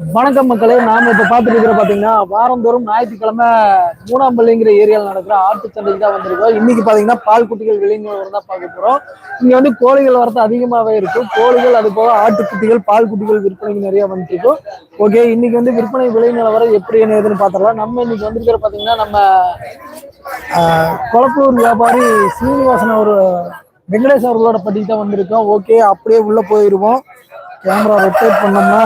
வணக்கம் மக்களே நாம இப்ப பாத்துட்டு இருக்கிற பாத்தீங்கன்னா வாரந்தோறும் ஞாயிற்றுக்கிழமை மூணாம்பள்ளிங்கிற ஏரியாவில் ஏரியால நடக்கிற ஆட்டு சந்தைக்கு தான் வந்திருக்கோம். இன்னைக்கு பாத்தீங்கன்னா பால் குட்டிகள் விளைநிலவரம் தான் பார்க்க போறோம். இங்க வந்து கோழிகள் வரது அதிகமாவே இருக்கு. கோழிகள் அது போக ஆட்டுக்குட்டிகள் பால் குட்டிகள் விற்பனைக்கு நிறைய வந்துட்டு இருக்கும் ஓகே இன்னைக்கு வந்து விற்பனை விலை நிலவரம் எப்படி என்ன ஏதுன்னு பாத்திரலாம் நம்ம இன்னைக்கு வந்திருக்கிற பாத்தீங்கன்னா நம்ம கொளப்பூர் வியாபாரி சீனிவாசன் ஒரு வெங்கடேஷ் அவர்களோட பட்டிக்கு தான் வந்திருக்கோம். ஓகே அப்படியே உள்ள போயிருவோம். கேமரா ரொட்டேட் பண்ணோம்னா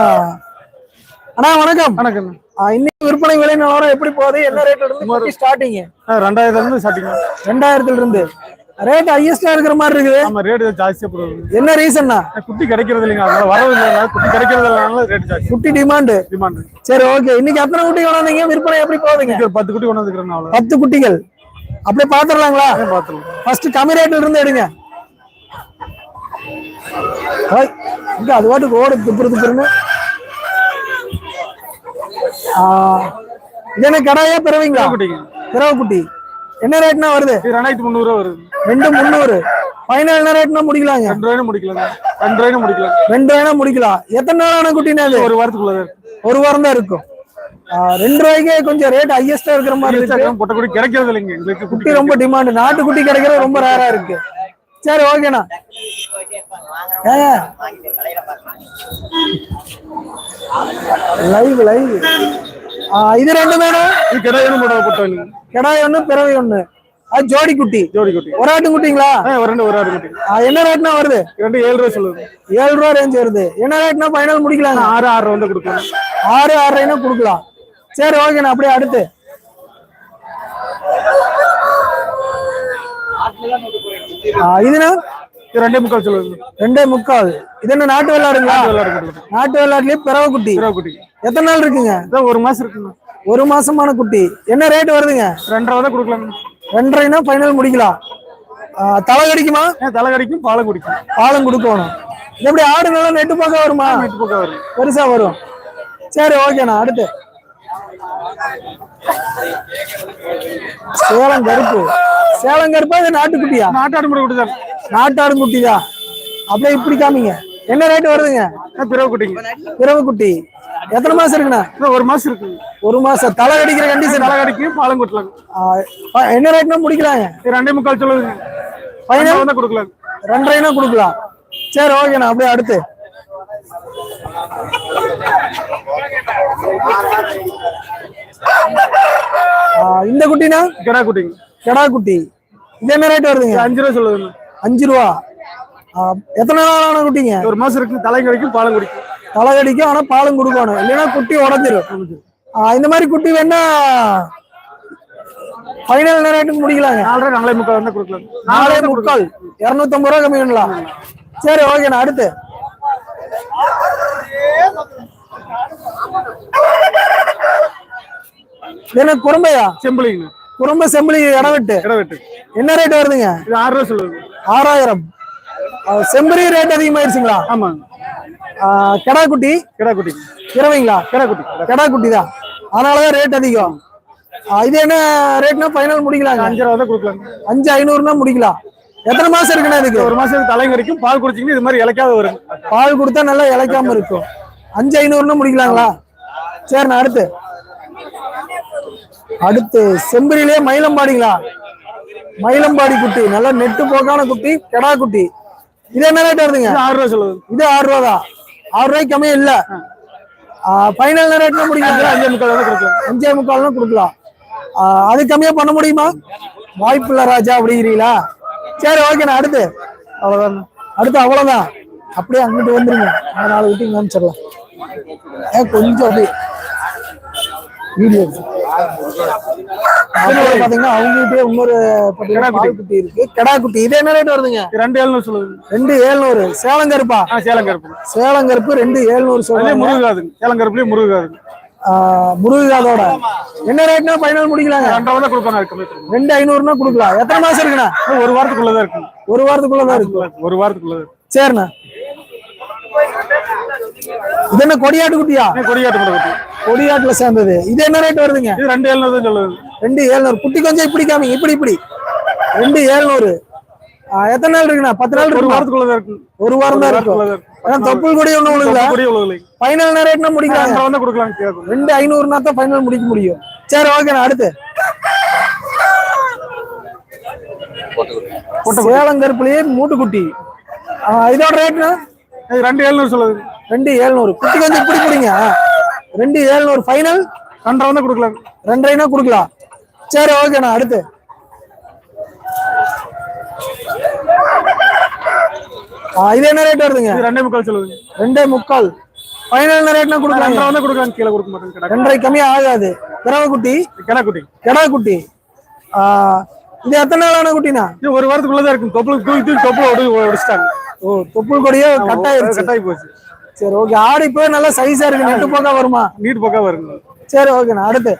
அண்ணா வணக்கம். வணக்கம். இன்னைக்கு விற்பனை விலை நிலவரம் எப்படி போகுது? என்ன ரேட்ல இருந்து ஸ்டார்டிங் ரெண்டாயிரத்துல இருந்து ஸ்டார்டிங் ரெண்டாயிரத்துல இருந்து. ரேட் ஹையஸ்டா இருக்கிற மாதிரி இருக்குது. ஆமா ரேட் ஜாஸ்தியா போடுது என்ன ரீசன்னா குட்டி கிடைக்கிறது இல்லைங்க. அதனால வரவு இல்லைனால குட்டி கிடைக்கிறது இல்லைனால ரேட் ஜாஸ்தி. குட்டி டிமாண்ட் டிமாண்ட் சரி ஓகே இன்னைக்கு எத்தனை குட்டி கொண்டாந்தீங்க? விற்பனை எப்படி போகுதுங்க? பத்து குட்டி கொண்டு வந்துக்கிறேன் அவ்வளோ பத்து குட்டிகள். அப்படியே பாத்துடலாங்களா பார்த்துருவோம் ஃபர்ஸ்ட் கம்மி ரேட்ல இருந்து எடுங்க. அது பாட்டுக்கு ஓடு துப்புரு துப்புருன்னு. ஆ, இது என்ன கடாயா பிறவீங்களா? பிறவை குட்டி என்ன ரேட்னா வருது? ரெண்டாயிரத்தி முந்நூறு வருது. ரெண்டு முந்நூறு. ஃபைனல் என்ன ரேட்னா முடிக்கலாங்க? ரெண்டு ரூபாயும் முடிக்கலாங்க. ரெண்டு ரூபாயும் முடிக்கலாம். ரெண்டு வேணா முடிக்கலாம். எத்தனை நாளான குட்டினா ஒரு வாரத்துக்குள்ள ஒரு வாரம் தான் இருக்கும் ரெண்டு ரூபாய்க்கே கொஞ்சம் ரேட் ஹையஸ்டா இருக்கிற மாதிரி இருக்கு. குட்டி கிடைக்கிறது இல்லைங்க குட்டி குட்டி ரொம்ப டிமாண்ட் நாட்டு குட்டி கிடைக்கிறது ரொம்ப ரேரா இருக்கு. சரி ஓகேண்ணா லைவ் லைவ் இது ரெண்டு வேணும் இது கிடையாது போட பொட்டை இல்லைங்க கிடாய் ஒண்ணு பிறவை ஒண்ணு. அது ஜோடி குட்டி. ஜோடி குட்டி. ஒரு ஆட்டு குட்டிங்களா? ஒரு ரெண்டு ஒரு ஆறு குட்டி. ஆ, என்ன ரேட்னா வருது? ரெண்டு ஏழு ரூபா சொல்லுது. ஏழு ரூபா ரேஞ்ச் வருது. என்ன ரேட்னா ஃபைனல் முடிக்கலாங்க ஆறு ஆறு வந்து கொடுக்கலாம். ஆறு ஆறரைனா கொடுக்கலாம். சரி ஓகேண்ணா அப்படியே அடுத்து. இதுனா இது ரெண்டே முக்கால் சொல்லுது ரெண்டே முக்கால். இது என்ன நாட்டு வெள்ளாடுங்களா? விளையாடு குட்டி நாட்டு வெள்ளாட்டுலயே பிறவை குட்டி இருபது குட்டி எத்தனை நாள் இருக்குங்க? ஒரு மாசம் இருக்குங்க. ஒரு மாசமான குட்டி. என்ன ரேட் வருதுங்க? ரெண்டரை தான் கொடுக்கலாங்க. ரெண்டரைனா ஃபைனல் முடிக்கலாம். தலை கடிக்குமா? தலை கடிக்கும் பாலை குடிக்கும். பாலம் கொடுக்கணும். எப்படி ஆடு நல்லா நெட்டு பக்கம் வருமா? வீட்டு பக்கம் வருது பெருசா வரும். சரி ஓகேண்ணா அடுத்து. சேலம் கருப்பு. சேலம் கருப்பா இது நாட்டுக்குட்டியா? நாட்டாடு குட்டி தான் நாட்டாடு குட்டி தான் அப்படியே இப்படி காமிங்க. என்ன ரேட் வருதுங்க? பிறகு குட்டிங்க பிறவு குட்டி எத்தனை மாசம் இருக்குண்ணா? ஒரு மாசம் இருக்குங்க ஒரு மாசம். தலை கடிக்கிற கண்டிஷன் தலை கடிக்கும் பாலம் கொட்டலாங்க. என்ன ரேட்னா முடிக்கலாங்க ரெண்டே முக்கால் Final? ஃபைனல் தான் கொடுக்கலாங்க. ரெண்டரைனா கொடுக்கலாம். சரி ஓகேண்ணா அப்படியே அடுத்து. இந்த குட்டினா கிடா குட்டிங்க. கெடா குட்டி. இது என்ன ரேட் வருதுங்க. அஞ்சு ரூபா சொல்லுதுங்க. அஞ்சு ரூபா. எத்தனை நாளான குட்டிங்க? ஒரு மாசம் இருக்கு. தலை கடிக்கும் பாலம் குடிக்கும். தலை கடிக்கும் ஆனா பாலும் கொடுக்கணும். இல்லைன்னா குட்டி உடஞ்சிரும். இந்த மாதிரி குட்டி வேணா ஃபைனல் ரேட்டுக்கு முடிக்கலாங்க? நாலரை நாலே முக்கால் வந்து கொடுக்கலாம். நாலே முக்கால். இருநூத்தம்பது ரூபா கம்மி பண்ணலாம். சரி ஓகேண்ணா அடுத்து. என்ன குறும்பையா செம்பிளிங்க குறும்ப செம்பிளி இடவெட்டு கிட வெட்டு என்ன ரேட் வருதுங்க? இது ஆறு ரூபா சொல்லுது. ஆறாயிரம். செம்பரி ரேட் அதிகமாயிருச்சுங்களா? ஆமாங்க. ஆ, கெடா குட்டி கிடா குட்டிங்க இரவைங்களா? கிடா குட்டி கெடா குட்டி தான் அதனாலதான் ரேட் அதிகம் இது என்ன ரேட்னா ஃபைனல் முடிக்கலாங்க? அஞ்சு ரூபா தான் கொடுக்கலாங்க. அஞ்சு ஐநூறுனா முடிக்கலாம். எத்தனை மாசம் இருக்குண்ணா இதுக்கு? ஒரு மாசம் தலை கடிக்கும் பால் குடிச்சிங்கன்னா இது மாதிரி இலக்காத வரும் பால் கொடுத்தா நல்லா இளைக்காம இருக்கும். அஞ்சு ஐநூறுனா முடிக்கலாங்களா? சரிண்ணா அடுத்து. அடுத்து செம்பரியிலே மயிலம்பாடிங்களா? மயிலம்பாடி குட்டி நல்லா நெட்டு போக்கான குட்டி கெடா குட்டி. இது என்ன ரேட் வருதுங்க? ஆறு ரூபா சொல்லுது. இது ஆறு ரூபா தான் ஆறு ரூபாய்க்கு கம்மியா இல்ல. ஃபைனல் ரேட்ல முடிக்கலாம் அஞ்சே முக்கால் கொடுக்கலாம். அஞ்சே முக்கால்னா கொடுக்கலாம். அது கம்மியா பண்ண முடியுமா? வாய்ப்பு இல்ல ராஜா அப்படிங்கிறீங்களா? சரி ஓகேண்ணா அடுத்து. அவ்வளவுதான். அடுத்து அவ்வளவுதான். அப்படியே அங்கிட்டு வந்துருங்க. நாலு விட்டு காமிச்சிடலாம் கொஞ்சம் அப்படியே. வீடியோ பாத்தீங்கன்னா அவங்ககிட்டயே இன்னொரு குட்டி. இருக்கு. கெடா குட்டி. இது என்ன ரேட் வருதுங்க. ரெண்டு ஏழுநூறு சொல்லுது. ரெண்டு ஏழ்நூறு. சேலம் கருப்பா? சேலம் கருப்பு. சேலம் கருப்பு ரெண்டு ஏழ்நூறு சொல்லுங்க முருகாதுங்க சேலம் கருப்புலயே முருகாதுங்க முருகாதோட என்ன ரேட்னா ஃபைனல் முடிக்கலாங்க? ரெண்டரை தான் கொடுப்பாங்க. ரெண்டு ஐநூறுனா கொடுக்கலாம். எத்தனை மாசம் இருக்குண்ணா? ஒரு வாரத்துக்குள்ளதான் இருக்குங்க ஒரு வாரத்துக்குள்ளதான் இருக்கு. ஒரு வாரத்துக்குள்ளதான் இருக்கு. சரிண்ணா. இது என்ன கொடியாட்டு குட்டியா? கொடியாட்டு கூட குட்டி. கொடியாட்டுல சேர்ந்தது. இது என்ன ரேட் வருதுங்க? இது ரெண்டு ஏழுநூறு சொல்லுது. ரெண்டு ஏழ்நூறு குட்டி கொஞ்சம் இப்படி காமிங்க இப்படி இப்படி. ரெண்டு ஏழ்நூறு எத்தனை நாள் இருக்குண்ணா? பத்து நாள் ஒரு இருக்குமா? வாரத்துக்குள்ளதான் இருக்கு. ஒரு வாரம் தான் இருக்கும். தொப்புள் கொடி ஒண்ணு உள்ள ஃபைனல் ரேட்னா முடிக்கலாம் வந்து கொடுக்கலாம் ரெண்டு ஐநூறுனா தான் ஃபைனல் முடிக்க முடியும். சரி ஓகே அடுத்து. சேலம் கருப்புலயே மூட்டுக்குட்டி. இதோட ரேட்னா ரெண்டு ஏழுநூறு சொல்லுது. ரெண்டு ஏழ்நூறு குட்டி கொஞ்சம் இப்படி பிடிங்க. ரெண்டு ஏழ்நூறு ஃபைனல் ரெண்டரை வந்து கொடுக்கலாம். ரெண்டரைனா கொடுக்கலாம். சரி ஓகேண்ணா அடுத்து. ஆ, இது என்ன ரேட் வருதுங்க? ரெண்டே முக்கால் சொல்லுது. ரெண்டே முக்கால். ஃபைனல் ரேட்னா கொடுக்கலாம்? ரெண்டரை வந்து கொடுக்கலாம். கீழே கொடுக்க மாட்டேன். ரெண்டரை கம்மியா ஆகாது. பிறவை குட்டி கிடா குட்டி கெடா குட்டி ஆ, இது எத்தனை நாளான குட்டினா இது ஒரு வாரத்துக்குள்ள தான் இருக்கும். தொப்புள் தூக்கி தூக்கி தொப்புள் ஒடி ஒடிச்சிட்டாங்க ஓ தொப்புள் கொடியே கட்டாயிருச்சு. கட்டாயி போச்சு. சரி ஓகே ஆடு இப்போ நல்லா சைஸா இருக்கு. நெட்டு போக்கா வருமா? நீட் பக்கா வருங்க. சரி ஓகேண்ணா அடுத்து.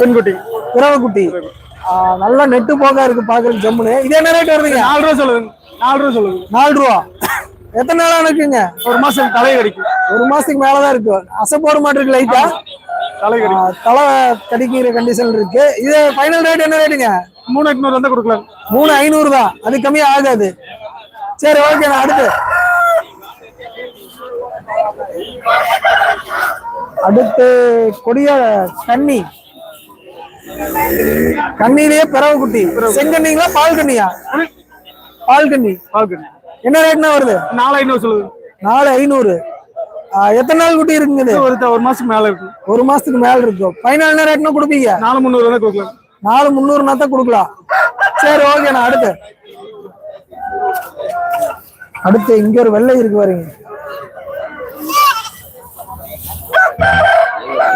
பெண்குட்டி. பிறவை குட்டி ஆ, நல்லா நெட்டு போக்கா இருக்கு பாக்குறதுக்கு ஜம்முன்னு இது என்ன ரேட் வருதுங்க? நாலு ரூபா சொல்லுது நாலு ரூபா சொல்லுது நாலு ரூபா. எத்தனை நாளா இருக்குங்க ஒரு மாசம் தலை கடிக்கும். ஒரு மாசத்துக்கு மேலதான் இருக்கு. அசை போட மாட்டிருக்கு லைட்டா தலை தலை கடிக்கிற கண்டிஷன் இருக்கு. இது ஃபைனல் ரேட் என்ன ரேட்டுங்க மூணு எட்நூறு வந்து கொடுக்கலாம். மூணு ஐநூறு தான் அது கம்மியா ஆகாது. சரி ஓகே நான் அடுத்து. அடுத்து கொடிய கன்னி. கண்ணிலேயே பிறவு குட்டி. செங்கண்ணிங்களா பால் கண்ணியா பால் கண்ணி பால்கனி என்ன ரேட்னா வருது? நாலு ஐநூறு சொல்லுது. நாலு ஐநூறு. எத்தனை நாள் குட்டி இருக்குங்க ஒரு ஒரு மாசம் மேல இருக்கு. ஒரு மாசத்துக்கு மேல இருக்கும் ஃபைனல் என்ன ரேட்னா கொடுப்பீங்க? நாலு முந்நூறு வந்து கொடுக்கலாம். நாலு முந்நூறுனா தான் கொடுக்கலாம். சரி ஓகே நான் அடுத்து. அடுத்து இங்க ஒரு வெள்ளை இருக்கு பாருங்க.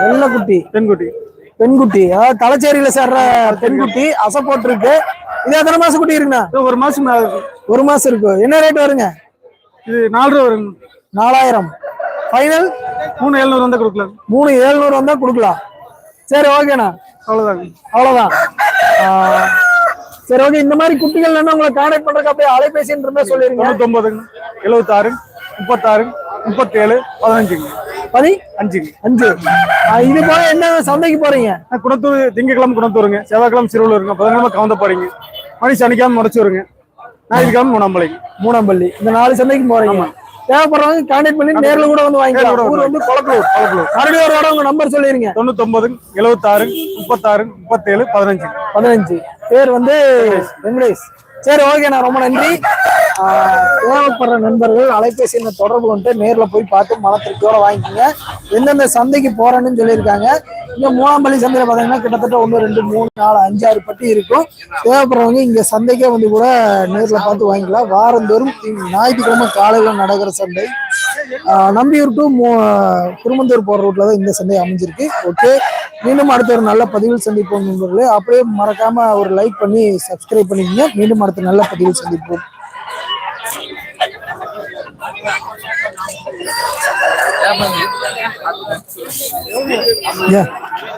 வெள்ளை குட்டி. பெண்குட்டி. பெண்குட்டி. அதாவது தலைச்சேரியில சேர்ற பெண்குட்டி அசை போட்டிருக்கு. இது எத்தனை மாசம் குட்டி இருக்குண்ணா? ஒரு மாசம் ஒரு மாசம் இருக்கு. என்ன ரேட் வருங்க? இது நாலு ரூபா வருங்க. நாலாயிரம். ஃபைனல் மூணு எழுநூறு வந்து கொடுக்கலாம். மூணு ஏழ்நூறு வந்தா கொடுக்கலாம். சரி ஓகேண்ணா. அவ்வளவுதாங்க அவ்வளவுதான். ஆ, சரி ஓகே இந்த மாதிரி குட்டிகள் என்ன உங்களை கான்டாக்ட் பண்றதுக்கு அப்படியே அலைபேசின்னு இருந்தா சொல்லிருங்க தொண்ணூத்தொன்பதுங்க எழுபத்தாறு முப்பத்தாறு முப்பத்தேழு பதினஞ்சுங்க. பதி? அஞ்சுங்க. அஞ்சு. ஆ, இது போல என்ன சந்தைக்கு போறீங்க? குணத்தூர் திங்கக்கிழமை குணத்தூருங்க. செவ்வாய்க்கிழமை சிறுவலூருங்க பதினொன்று கவுந்த போறீங்க மணி சனிக்கிழமை முடச்சூருங்க ஞாயிற்றுக்கிழமை மூணாம்பளைங்க மூணாம்பள்ளி. இந்த நாலு சந்தைக்கு போறீங்க. தேவைப்படுறவங்க கான்டாக்ட் பண்ணி நேர்ல கூட வந்து வாங்கிக்கலாம். ஊர் வந்து. மறுபடியும் ஒரு உங்க நம்பர் சொல்லிருங்க தொண்ணூத்தொன்பது எழுபத்தாறு முப்பத்தாறு முப்பத்தேழு பதினஞ்சு பதினஞ்சு. பேர் வந்து வெங்கடேஷ். சரி ஓகே நான் ரொம்ப நன்றி. தேவைப்படுற நண்பர்கள் அலைபேசியில் தொடர்பு கொண்டு நேரில் போய் பார்த்து மன திருப்தியோட வாங்கிக்கோங்க. எந்தெந்த சந்தைக்கு போறேன்னு சொல்லியிருக்காங்க. இங்க மூணாம்பள்ளி சந்தையில பாத்தீங்கன்னா கிட்டத்தட்ட ஒன்று ரெண்டு மூணு நாலு அஞ்சாறு பட்டி இருக்கும். தேவைப்படுறவங்க இங்க சந்தைக்கே வந்து கூட நேரில் பார்த்து வாங்கிக்கலாம். வாரந்தோறும் ஞாயிற்றுக்கிழமை காலையில் நடக்கிற சந்தை. நம்பியூர் டு குருமந்தூர் போற ரூட்ல தான் இந்த சந்தை அமைஞ்சிருக்கு. ஓகே. மீண்டும் அடுத்த ஒரு நல்ல பதிவில் சந்திப்போம் நண்பர்களே. அப்படியே மறக்காம ஒரு லைக் பண்ணி சப்ஸ்கிரைப் பண்ணிக்கங்க. மீண்டும் அடுத்த நல்ல பதிவில் சந்திப்போம். Yeah.